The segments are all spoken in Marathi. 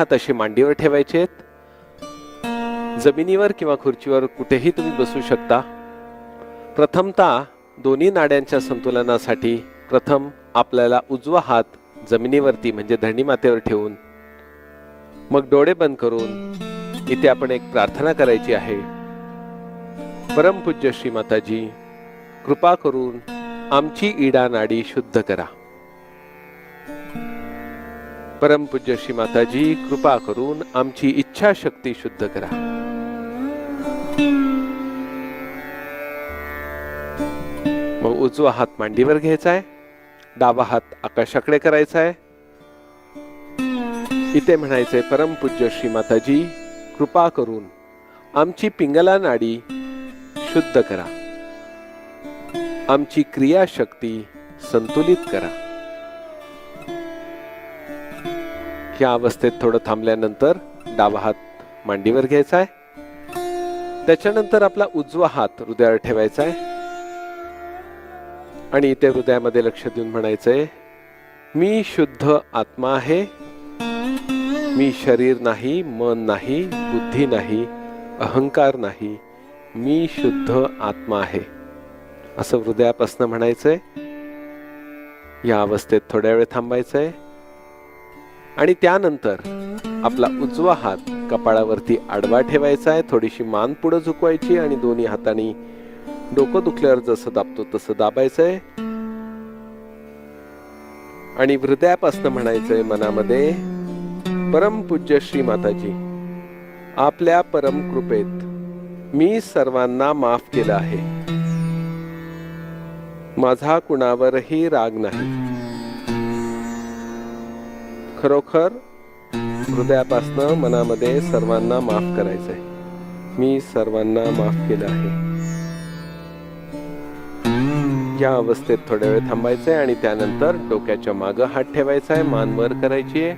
हात असे मांडीवर ठेवायचे आहेत. जमिनीवर किंवा खुर्चीवर कुठेही तुम्ही बसू शकता. प्रथमतः दोन्ही नाड्यांच्या संतुलनासाठी प्रथम आपल्याला उजवा हात जमिनीवरती म्हणजे धरणी मातेवर ठेवून मग डोळे बंद करून इथे आपण एक प्रार्थना करायची आहे. परमपूज्य श्री माताजी कृपा करून आमची इडा नाडी शुद्ध करा. परमपूज्य श्री माताजी कृपा करून आमची इच्छाशक्ती शुद्ध करा. मग उजवा हात मांडीवर घ्यायचा आहे डावा हात आकाशाकडे करायचा आहे इथे म्हणायचंय परमपूज्य श्री माताजी कृपा करून आमची पिंगला नाडी शुद्ध करा. आमची क्रियाशक्ती संतुलित करा. ह्या अवस्थेत थोडं थांबल्यानंतर डावा हात मांडीवर घ्यायचा आहे. त्याच्यानंतर आपला उजवा हात हृदयावर ठेवायचा आहे. आणि इथे हृदयामध्ये लक्ष देऊन म्हणायचंय मी शुद्ध आत्मा आहे. मी शरीर नाही मन नाही बुद्धी नाही अहंकार नाही. मी शुद्ध आत्मा आहे. असं हृदयापासनं म्हणायचंय. या अवस्थेत थोड्या वेळ थांबायचंय. आणि त्यानंतर आपला उजवा हात कपाळावरती आडवा ठेवायचा आहे. थोडीशी मान पुढे झुकवायची आणि दोन्ही हातांनी डोकं दुखल्यावर जसं दाबतो तसं दाबायचंय आणि हृदयापासनं म्हणायचंय मनामध्ये परमपूज्य श्री माताजी आपल्या परम कृपेत मी सर्वांना माफ केलं आहे. माझा कुणावरही राग नाही. खरोखर हृदयापासनं मनामध्ये सर्वांना माफ करायचंय. मी सर्वांना माफ केलं आहे. या अवस्थेत थोड्या वेळ थांबायचंय आणि त्यानंतर डोक्याच्या मागं हात ठेवायचा आहे मान वर करायची आहे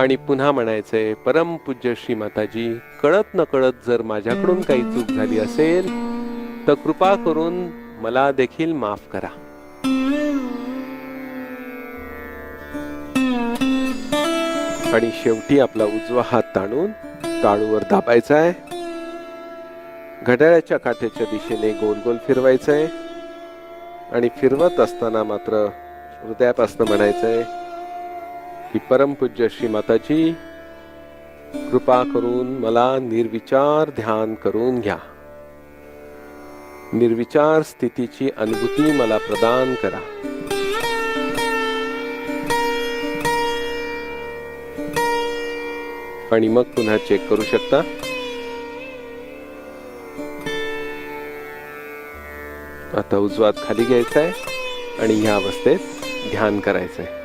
आणि पुन्हा म्हणायचंय परम पूज्य श्री माताजी कळत न कळत जर माझ्याकडून काही चूक झाली असेल तर कृपा करून मला देखील माफ करा. आणि शेवटी आपला उजवा हात ताणून टाळूवर दाबायचा आहे. घड्याळाच्या काठ्याच्या दिशेने गोल गोल फिरवायचं आहे. आणि फिरवत असताना मात्र हृदयापासून आहे की परमपूज्य श्री माताजी कृपा करून मला निर्विचार ध्यान करून घ्या. निर्विचार स्थितीची अनुभूती मला प्रदान करा. आणि मग पुन्हा चेक करू शकता. आता उजवात खाली घ्यायचा आहे आणि ह्या अवस्थेत ध्यान करायचं आहे